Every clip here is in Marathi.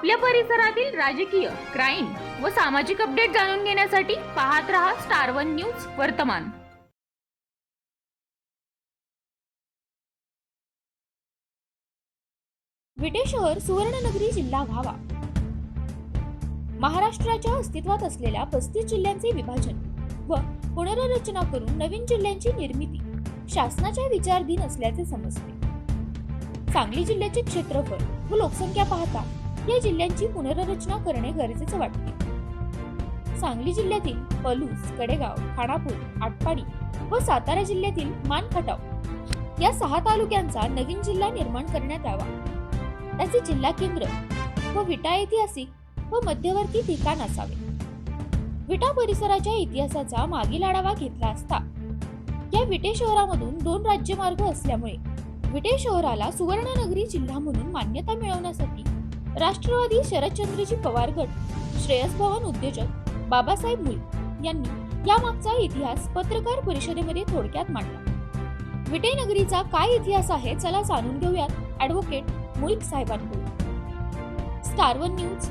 आपल्या परिसरातील राजकीय क्राईम व सामाजिक अपडेट जाणून घेण्यासाठी पाहत रहा स्टार वन न्यूज वर्तमान. विटे शहर सुवर्णनगरी जिल्हा व्हावा. महाराष्ट्राच्या अस्तित्वात असलेल्या पस्तीस जिल्ह्यांचे विभाजन व पुनर्रचना करून नवीन जिल्ह्यांची निर्मिती शासनाच्या विचारधीन असल्याचे समजते. सांगली जिल्ह्याचे क्षेत्रफळ व लोकसंख्या पाहता या जिल्ह्यांची पुनर्रचना करणे गरजेचे वाटते. सांगली जिल्ह्यातील पलूस कडेगाव खानापूर आटपाडी व सातारा जिल्ह्यातील मानखटाव या सहा तालुक्यांचा नवीन जिल्हा निर्माण करण्यात यावा. त्याचे जिल्हा केंद्र व विटा ऐतिहासिक व मध्यवर्ती ठिकाण असावे. विटा परिसराच्या इतिहासाचा मागील आढावा घेतला असता या विटे शहरामधून दोन राज्यमार्ग असल्यामुळे विटे शहराला सुवर्णनगरी जिल्हा म्हणून मान्यता मिळवण्यासाठी राष्ट्रवादी शरदचंद्रजी पवार गट श्रेयस भवन उद्योजक बाबासाहेब मुल यांनी यामागचा इतिहास पत्रकार परिषदेमध्ये थोडक्यात मांडला. विटेनगरीचा काय इतिहास आहे चला जाणून घेऊयात ॲडव्होकेट मुळीक साहेबांकडून. स्टार वन न्यूज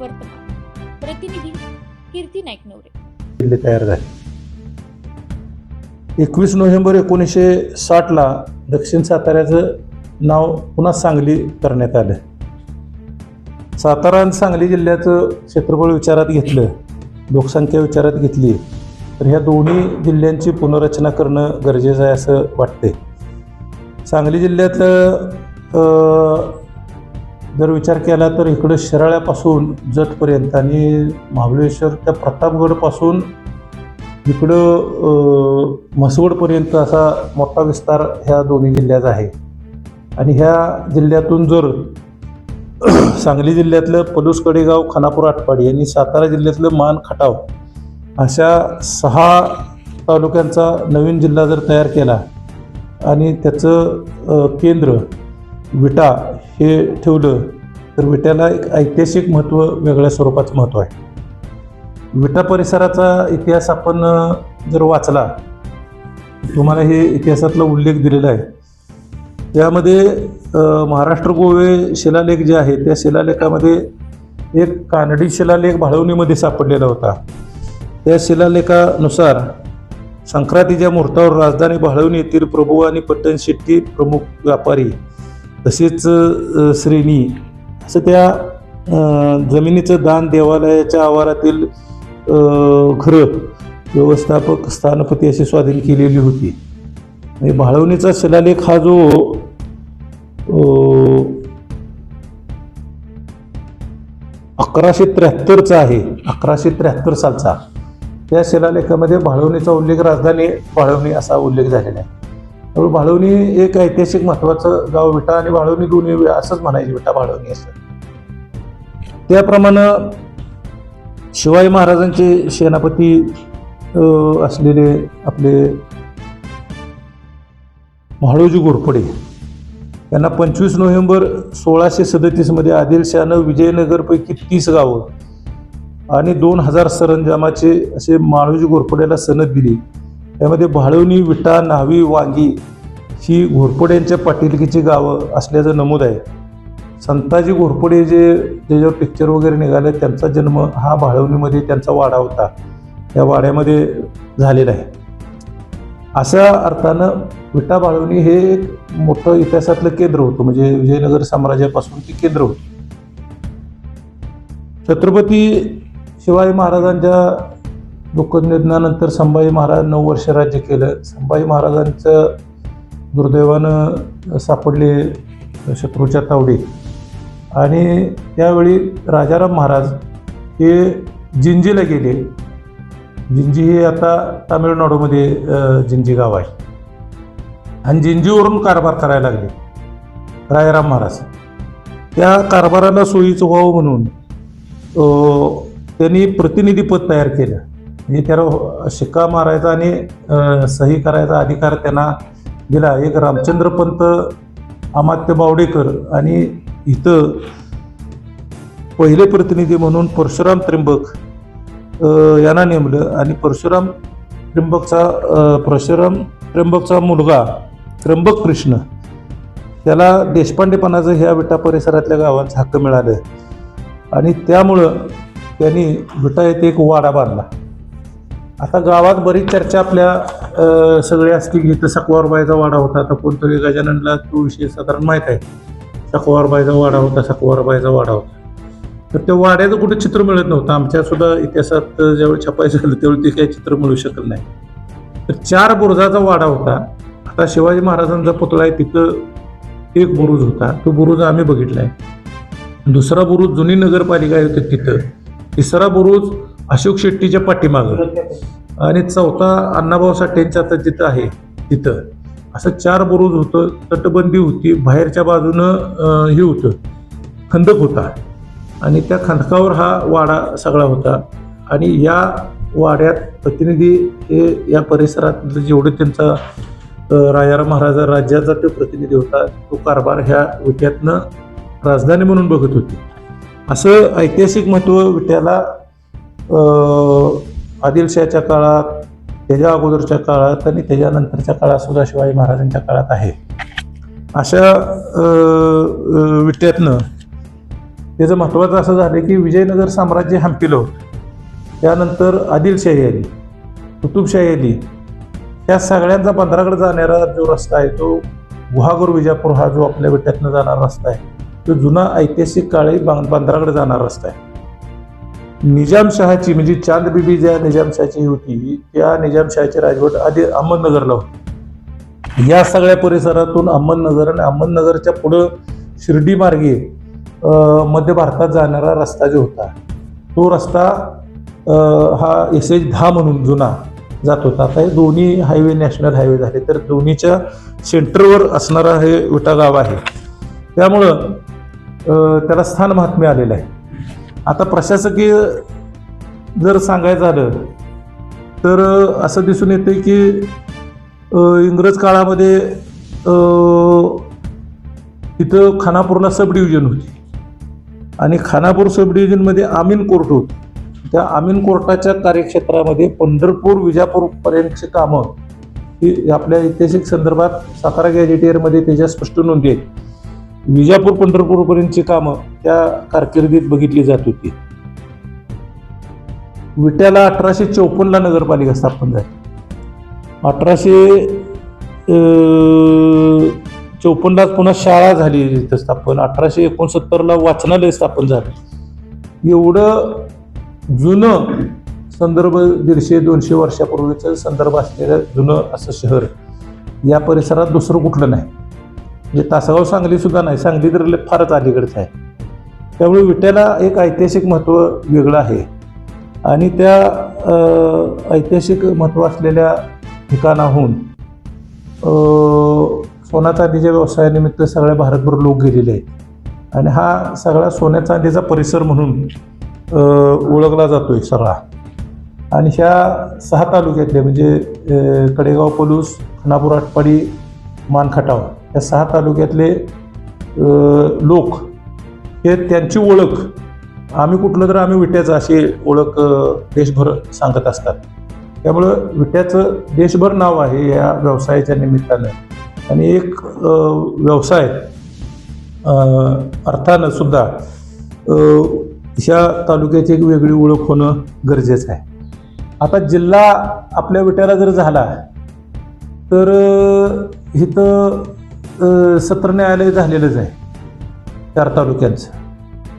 वर्तमान. प्रतिनिधी कीर्ती नाईक नवरे तयार झाले. एकवीस नोव्हेंबर एकोणीसशे साठला दक्षिण साताऱ्याचं नाव पुन्हा सांगली करण्यात आलं. सातारा आणि सांगली जिल्ह्याचं क्षेत्रफळ विचारात घेतलं लोकसंख्या विचारात घेतली तर ह्या दोन्ही जिल्ह्यांची पुनर्रचना करणं गरजेचं आहे असं वाटते सांगली जिल्ह्यातलं जर विचार केला तर इकडं शिराळ्यापासून जतपर्यंत आणि महाबळेश्वर त्या प्रतापगडपासून इकडं म्हसवडपर्यंत असा मोठा विस्तार ह्या दोन्ही जिल्ह्यात आहे. आणि ह्या जिल्ह्यातून जर सांगली जिल्ह्यातलं पलूस कडेगाव खानापूर आटपाडी आणि सातारा जिल्ह्यातलं मान खटाव अशा सहा तालुक्यांचा नवीन जिल्हा जर तयार केला आणि त्याचं केंद्र विटा हे ठेवलं तर विट्याला एक ऐतिहासिक महत्त्व वेगळ्या स्वरूपाचं महत्त्व आहे. विटा परिसराचा इतिहास आपण जर वाचला तुम्हाला हे इतिहासातला उल्लेख दिलेला आहे. त्यामध्ये महाराष्ट्र गोवे शिलालेख जे आहे त्या शिलालेखामध्ये एक कानडी शिलालेख भाळवणीमध्ये सापडलेला होता. त्या शिलालेखानुसार संक्रांतीच्या मुहूर्तावर राजधानी भाळवणी येथील प्रभू आणि पट्टण शेट्टी प्रमुख व्यापारी तसेच श्रेणी असं त्या जमिनीचं दान देवालयाच्या आवारातील खरं घरं व्यवस्थापक स्थानपती अशी स्वाधीन केलेली होती. आणि भाळवणीचा शिलालेख हा जो अकराशे त्र्याहत्तरचा आहे अकराशे त्र्याहत्तर सालचा. त्या शिलालेखामध्ये भाळवणीचा उल्लेख राजधानी भाळवणी असा उल्लेख झालेला आहे. त्यामुळे भाळवणी एक ऐतिहासिक महत्त्वाचं गाव विटा आणि भाळवणी दोन्ही असंच म्हणायचे विटा भाळवणी असं. त्याप्रमाणे शिवाजी महाराजांचे सेनापती असलेले आपले म्हाळोजी घोरपडे यांना पंचवीस नोव्हेंबर सोळाशे सदतीसमध्ये आदिलशहानं विजयनगरपैकी तीस गावं आणि दोन हजार सरंजामाचे असे माळोजी घोरपड्याला सनद दिली. त्यामध्ये भाळवणी विटा न्हावी वांगी ही घोरपड्यांच्या पाटीलकीची गावं असल्याचं नमूद आहे. संताजी घोरपडे जे त्याच्यावर पिक्चर वगैरे निघाले त्यांचा जन्म हा भाळवणीमध्ये त्यांचा वाडा होता. त्या वाड्यामध्ये झालेला आहे. अशा अर्थानं विटा बाळवणी हे एक मोठं इतिहासातलं केंद्र होतं. म्हणजे विजयनगर साम्राज्यापासून ते केंद्र होतं. छत्रपती शिवाजी महाराजांच्या दुःखनिधनानंतर संभाजी महाराज नऊ वर्ष राज्य केलं. संभाजी महाराजांचं दुर्दैवानं सापडले शत्रूच्या तावडीत. आणि त्यावेळी राजाराम महाराज हे जिंजीला गेले. जिंजी हे आता तामिळनाडूमध्ये जिंजी गाव आहे. आणि जिंजीवरून कारभार करायला लागले. रायराम महाराज. त्या कारभाराला सोयीचं व्हावं म्हणून त्यांनी प्रतिनिधीपद तयार केलं. म्हणजे त्याला शिक्का मारायचा आणि सही करायचा अधिकार त्यांना दिला. एक रामचंद्रपंत अमात्य बावडेकर आणि इथं पहिले प्रतिनिधी म्हणून परशुराम त्र्यंबक यांना नेमलं आणि परशुराम त्र्यंबकचा परशुराम त्र्यंबकचा मुलगा त्र्यंबक कृष्ण त्याला देशपांडेपणाचं ह्या विटा परिसरातल्या गावांचं हक्क मिळालं. आणि त्यामुळं त्यांनी विटा येथे एक वाडा बांधला. आता गावात बरीच चर्चा आपल्या सगळ्या असतील की इथं सकवारबाईचा वाडा होता. आता कोणतरी गजाननला तो विषय साधारण माहीत आहे. सकवारबाईचा वाडा होता सकवारबाईचा वाडा होता. तर त्या वाड्याचं कुठे चित्र मिळत नव्हतं. आमच्या सुद्धा इतिहासात ज्यावेळी छपायचं झालं त्यावेळी ते काही चित्र मिळू शकत नाही. तर चार बुरुजाचा वाडा होता. आता शिवाजी महाराजांचा पुतळा आहे तिथं एक बुरुज होता. तो बुरुज आम्ही बघितला आहे दुसरा बुरुज जुनी नगरपालिका आहे होती तिथं तिसरा बुरुज अशोक शेट्टीच्या पाठीमागं. आणि चौथा अण्णाभाऊ साठेंच्या आता जिथं आहे तिथं. असं चार बुरुज होतं. तटबंदी होती. बाहेरच्या बाजूनं हे होतं. खंदक होता. आणि त्या खंदकावर हा वाडा सगळा होता. आणि या वाड्यात प्रतिनिधी हे या परिसरात जेवढे त्यांचा राजाराम महाराजा राज्याचा तो प्रतिनिधी होता तो कारभार ह्या विट्यातनं राजधानी म्हणून बघत होती. असं ऐतिहासिक महत्त्व विट्याला आदिलशाहच्या आदिलशाच्या काळात त्याच्या अगोदरच्या काळात आणि त्याच्यानंतरच्या काळात सुद्धा शिवाजी महाराजांच्या काळात आहे. अशा विट्यातनं त्याचं महत्त्वाचं असं झालं की विजयनगर साम्राज्य हंपिलं होतं त्यानंतर आदिलशाही आली कुतुबशाही आली. त्या सगळ्यांचा बंदराकडे जाणारा जो रस्ता आहे तो गुहागर विजापूर हा जो आपल्या विट्यातनं जाणारा रस्ता आहे तो जुना ऐतिहासिक काळी बां- बंदराकडे जाणारा रस्ता आहे. निजामशहाची म्हणजे चांदबिबी ज्या निजामशहाची होती त्या निजामशहाची राजवट आधी अहमदनगरला होती. या सगळ्या परिसरातून अहमदनगर आणि अहमदनगरच्या पुढं शिर्डी मार्गे मध्य भारतात जाणारा रस्ता जो होता तो रस्ता हा एस एच दहा म्हणून जुना जात होता. आता हे दोन्ही हायवे नॅशनल हायवे झाले. तर दोन्हीच्या सेंटरवर असणारा हे विटा गाव आहे. त्यामुळं त्याला स्थान महात्म्य आलेलं आहे. आता प्रशासकीय जर सांगायचं झालं तर असं दिसून येतं की इंग्रज काळामध्ये तिथं खानापूरला सब डिव्हिजन होती. आणि खानापूर सब डिव्हिजनमध्ये आमीन कोर्ट होत. त्या आमीन कोर्टाच्या कार्यक्षेत्रामध्ये पंढरपूर विजापूरपर्यंतची कामं ही आपल्या ऐतिहासिक संदर्भात सातारा गॅजेटियरमध्ये त्याच्या स्पष्ट नोंदी आहेत. विजापूर पंढरपूरपर्यंतची कामं त्या कारकिर्दीत बघितली जात होती. विट्याला अठराशे चौपन्नला नगरपालिका स्थापन झाली. अठराशे चौपन्नलाच पुन्हा शाळा झाली इथं स्थापन. अठराशे एकोणसत्तरला वाचनालय स्थापन झालं. एवढं जुनं संदर्भ दीडशे दोनशे वर्षापूर्वीचं संदर्भ असलेलं जुनं असं शहर या परिसरात दुसरं कुठलं नाही. म्हणजे तासगाव सांगलीसुद्धा नाही सांगली तर फारच अलीकडचं आहे. त्यामुळे विट्याला एक ऐतिहासिक महत्त्व वेगळं आहे. आणि त्या ऐतिहासिक महत्त्व असलेल्या ठिकाणाहून सोना चांदीच्या व्यवसायानिमित्त सगळ्या भारतभर लोक गेलेले आहेत. आणि हा सगळा सोन्या चांदीचा परिसर म्हणून ओळखला जातो आहे सगळा. आणि ह्या सहा तालुक्यातले म्हणजे कडेगाव पलूस खानापूर आटपाडी मानखटाव या सहा तालुक्यातले लोक हे त्यांची ओळख आम्ही कुठलं तर आम्ही विट्याचं अशी ओळख देशभर सांगत असतात. त्यामुळं विट्याचं देशभर नाव आहे या व्यवसायाच्या निमित्तानं. आणि एक व्यवसाय अर्थानं सुद्धा ह्या तालुक्याची एक वेगळी ओळख होणं गरजेचं आहे. आता जिल्हा आपल्या विट्याला जर झाला तर इथं सत्र न्यायालय झालेलंच आहे. चार तालुक्यांचं.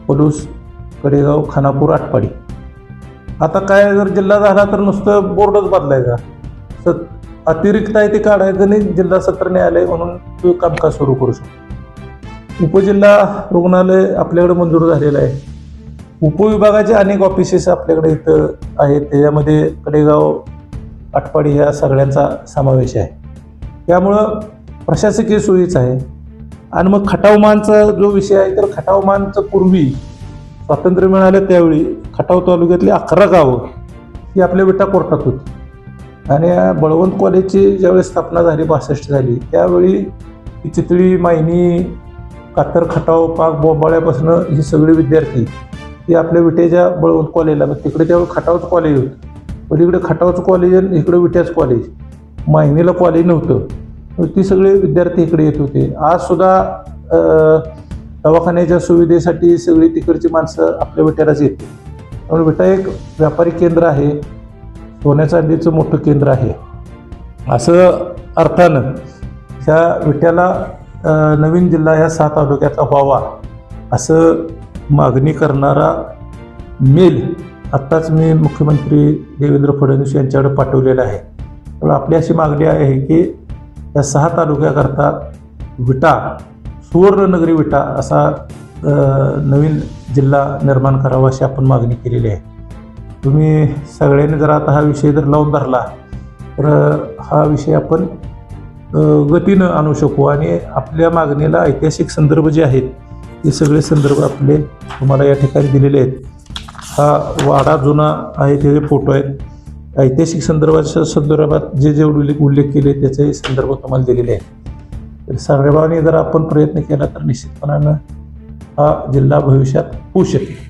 पलूस कडेगाव खानापूर आटपाडी. आता काय जर जिल्हा झाला तर नुसतं बोर्डच बदलायचा. सत अतिरिक्त आहे ते काढायचं नाही जिल्हा सत्र न्यायालय म्हणून तो कामकाज सुरू करू शकतो. उपजिल्हा रुग्णालय आपल्याकडे मंजूर झालेलं आहे. उपविभागाचे अनेक ऑफिसेस आपल्याकडे इथं आहेत. त्याच्यामध्ये कडेगाव आटपाडी ह्या सगळ्यांचा समावेश आहे. त्यामुळं प्रशासकीय सोयीच आहे. आणि मग खटावमानचा जो विषय आहे तर खटावमानचं पूर्वी स्वातंत्र्य मिळालं त्यावेळी खटाव तालुक्यातली अकरा गावं ही आपल्या विटा कोर्टात होती. आणि बळवंत कॉलेजची ज्यावेळी स्थापना झाली बासष्ट झाली त्यावेळी ही चितळी मायनी कातर खटाव पाक बोबाळ्यापासून ही सगळी विद्यार्थी ही आपल्या विटेच्या बळवंत कॉलेजला मग तिकडे त्यावेळी खटावचं कॉलेज होतं. पलीकडे खटावचं कॉलेज आणि इकडे विट्याचं कॉलेज. मायनीला कॉलेज नव्हतं. मग ती सगळे विद्यार्थी इकडे येत होते. आज सुद्धा दवाखान्याच्या सुविधेसाठी सगळी तिकडची माणसं आपल्या विट्यालाच येते. त्यामुळे विटा एक व्यापारी केंद्र आहे. सोन्या चांदीचं मोठं केंद्र आहे. असं अर्थानं ह्या विट्याला नवीन जिल्हा ह्या सहा तालुक्याचा व्हावा असं मागणी करणारा मेल आत्ताच मी मुख्यमंत्री देवेंद्र फडणवीस यांच्याकडे पाठवलेला आहे. त्यामुळे आपली अशी मागणी आहे की या सहा तालुक्याकरता विटा सुवर्णनगरी विटा असा नवीन जिल्हा निर्माण करावा अशी आपण मागणी केलेली आहे. तुम्ही सगळ्यांनी जर आता हा विषय जर लावून धरला तर हा विषय आपण गतीनं आणू शकू. आणि आपल्या मागणीला ऐतिहासिक संदर्भ जे आहेत ते सगळे संदर्भ आपले तुम्हाला या ठिकाणी दिलेले आहेत. हा वाडा जुना आहे त्याचे फोटो आहेत ऐतिहासिक संदर्भाच्या संदर्भात जे जे उल्लेख उल्लेख केले त्याचे संदर्भ तुम्हाला दिलेले आहेत. तर सर्वांनी जर आपण प्रयत्न केला तर निश्चितपणानं हा जिल्हा भविष्यात होऊ शकेल.